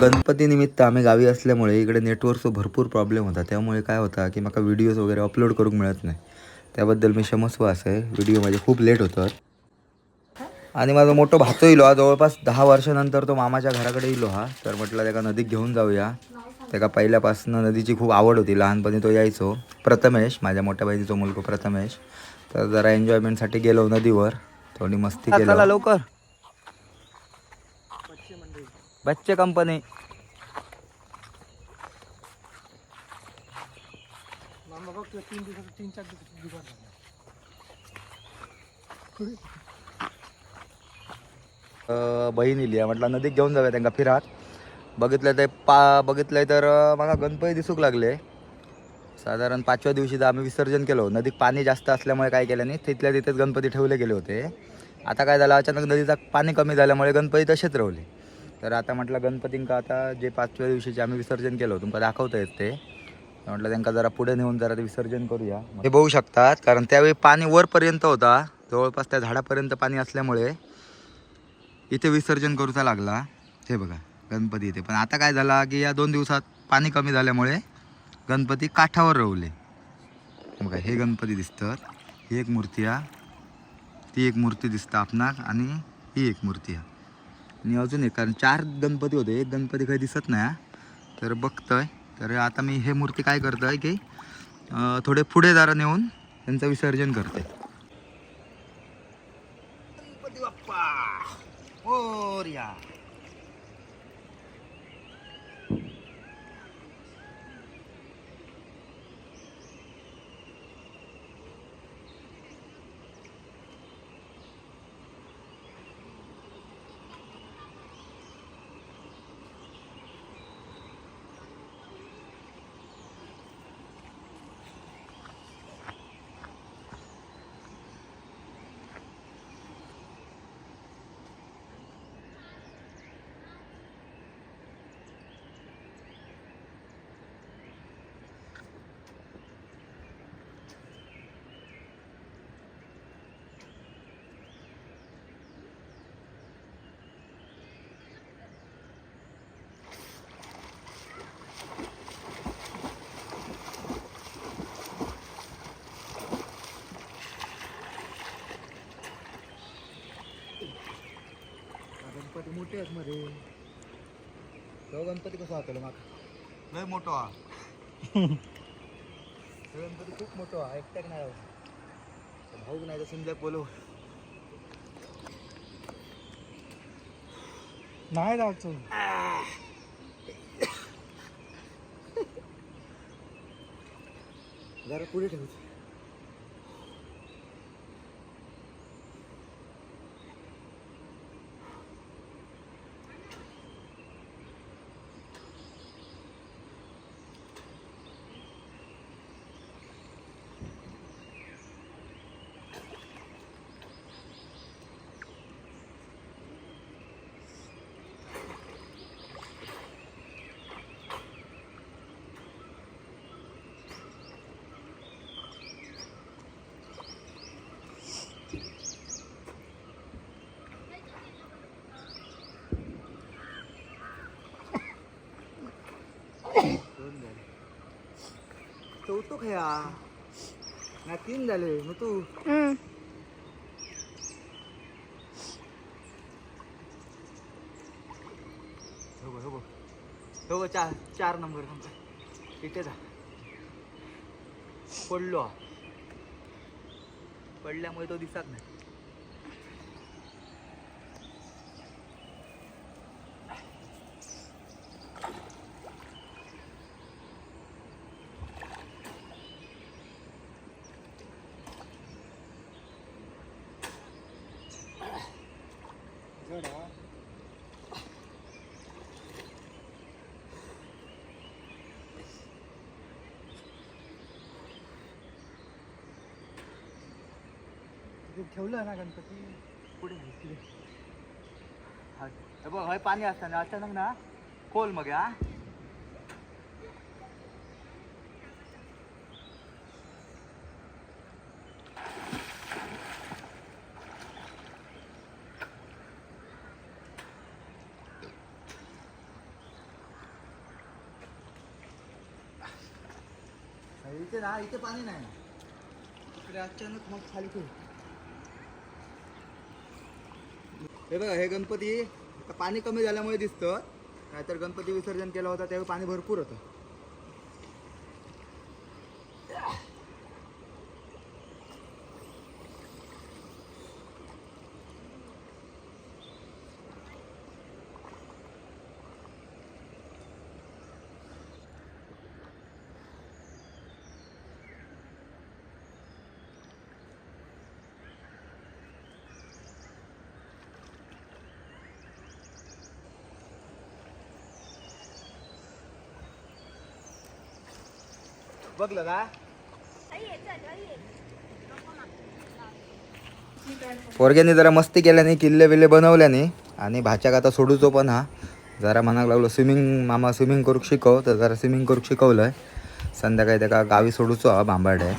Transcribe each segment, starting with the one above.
गणपतीनिमित्त आम्ही गावी असल्यामुळे इकडे नेटवर्कचा भरपूर प्रॉब्लेम होता. त्यामुळे काय होता की मला व्हिडिओज वगैरे अपलोड करूक मिळत नाही. त्याबद्दल मी क्षमस्व असं आहे. व्हिडिओ माझे खूप लेट होतात. आणि माझा मोठं भातो इलो हा जवळपास दहा वर्षानंतर तो मामाच्या घराकडे इलो हा. तर म्हटलं त्याला नदीत घेऊन जाऊया. त्याला पहिल्यापासून नदीची खूप आवड होती. लहानपणी तो यायचो. प्रथमेश माझ्या मोठ्या बहिणीचा मुलगा प्रथमेश. तर जरा एन्जॉयमेंटसाठी गेलो नदीवर. थोडी मस्ती केली चला लवकर. बच्चे कंपनी बहीण इली म्हटलं नदीत घेऊन जाऊया त्यांना फिरात. बघितलं ते पा बघितलंय तर मला गणपती दिसूक लागले. साधारण पाचव्या दिवशी आम्ही विसर्जन केलो नदीत पाणी जास्त असल्यामुळे काय केलं नाही तिथल्या तिथेच गणपती ठेवले गेले होते. आता काय झालं अचानक नदीचा पाणी कमी झाल्यामुळे गणपती तसेच रावले तर आता म्हटलं गणपतींका आता जे पाचव्या दिवशीचे आम्ही विसर्जन केलं तुमका दाखवता येत ते. म्हटलं त्यांना जरा पुढे नेऊन जरा ते विसर्जन करूया. हे बघू शकतात कारण त्यावेळी पाणी वरपर्यंत होता. जवळपास त्या झाडापर्यंत पाणी असल्यामुळे इथे विसर्जन करूचा लागला. हे बघा गणपती इथे. पण आता काय झाला की या दोन दिवसात पाणी कमी झाल्यामुळे गणपती काठावर रवले. बघा हे गणपती दिसतात. ही एक मूर्ती आहे. ती एक मूर्ती दिसतं आपणाक आणि ही एक मूर्ती आहे. आणि अजून एक कारण चार गणपती होते. एक गणपती काही दिसत नाही हा. तर बघतोय. तर आता मी हे मूर्ती काय करतोय की थोडे पुढे दारा नेऊन त्यांचं विसर्जन करते गणपती बाप्पा! हो मोरया. गणपती मोठे आहेत मध्ये तो गणपती कसं वाटलं माका लय मोठो हा तो गणपती खूप मोठो हा एकट्याक नाही राहू. तो भाऊ नाही तर समजा बोलव. नाही जायचं जरा पुढे ठेवतो चौथो खया ना तीन झाले मग तू हो हो. हो बघ, चार चार नंबर तुमचा इथे जा पडलो हा. पडल्यामुळे तो दिसत नाही ते ठेवलं ना गणपती पुढे घेतले हा हे बघ पाणी असताना अचानक ना खोल मग हा इथे ना इथे पाणी नाही. इकडे अचानक मग खाली ठेवू. हे बघा हे गणपती आता पाणी कमी झाल्यामुळे दिसतं. नाहीतर गणपती विसर्जन केलं होतं त्यावेळी पाणी भरपूर होतं. बघलं का? पोरग्याने जरा मस्ती केल्याने किल्ले बिल्ले बनवल्याने आणि भाच्याक आता सोडूचो पण हा. जरा म्हणाक लागलो स्विमिंग मामा स्विमिंग करूक शिकव तर जरा स्विमिंग करूक शिकवलंय. संध्याकाळी त्याका गावी सोडूचो हा भांबाड. आहे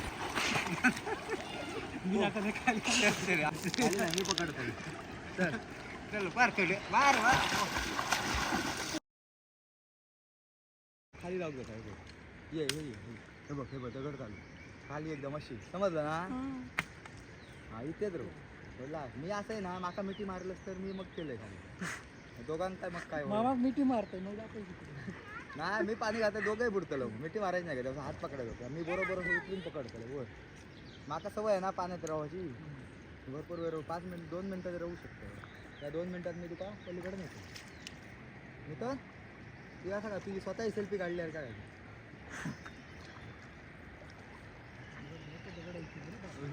खाली हे बघ हे बघ दगड चालू खाली एकदम अशी. समजलं ना? हा. इथेच रो बोला मी असं आहे ना माका मिठी मारलंस तर मी मग केलंय खाली. दोघांना काय मग काय? मामा मिठी मारतोय मग नाही मी पाणी घातलं दोघंही बुडतलो. मिठी मारायची नाही का? त्याचा हात पकडत होता. मी बरोबर उचलून पकडतलो वर माका सवय आहे ना पाण्यात राहायची. भरपूर वेळ पाच मिनिट दोन मिनिटं राहू शकतो. त्या दोन मिनिटात मी तुका पलीकडे नेतो. मी तर ती असं का तुझी स्वतःही सेल्फी काढली आहे काय?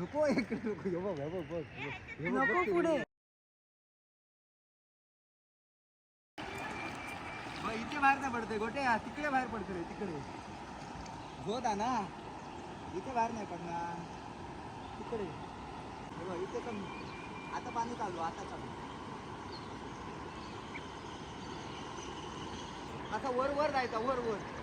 नको इकडे नको. हे बघ हे बघ बघ. हे बघ, बघ ते पुढे. इथे बाहेर नाही पडते गोटे. हा, तिकडे बाहेर पडते रे तिकडे. आहे ना? इथे बाहेर नाही पडणार. तिकडे. हे बघ, इथे कमी आता पाणी चालू आता चालू. आता वर वर जायचा वर वर.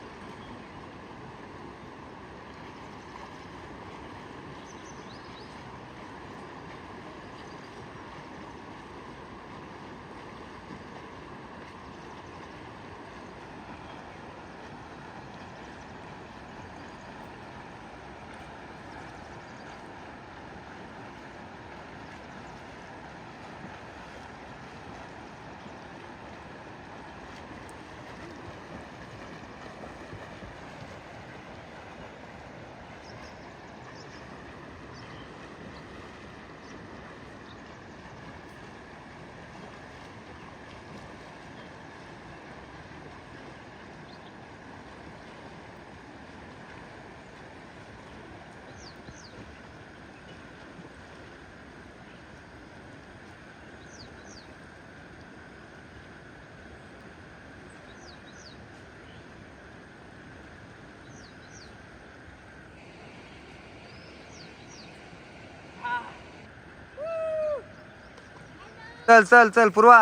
चल चल चल पूर्वा.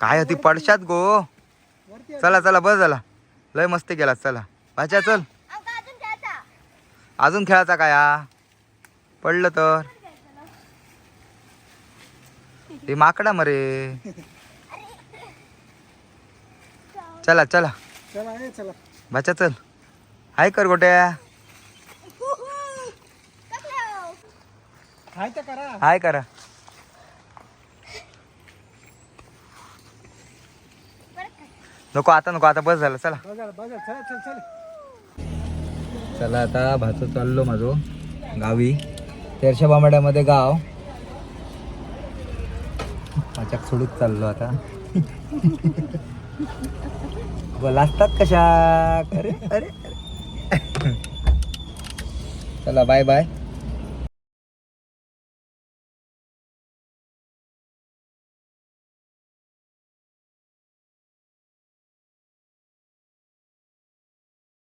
काय होती पडशात गो? चला चला बस झाला. लय मस्ती केला चला. भाच्या चल. अजून खेळायचा काय हा पडलं तर. ते माकडा मरे. चला चला. चला ये चला. भाच्या चल. हाय कर गोट्या हाय करा नको आता नको आता बस झालं चला. चल चल चल. चला आता भाचं चाललो माझो गावी. तेरशा बांबड्यामध्ये गाव. माझ्या सोडून चाललो आता. लाजतात कशा? अरे अरे. चला बाय बाय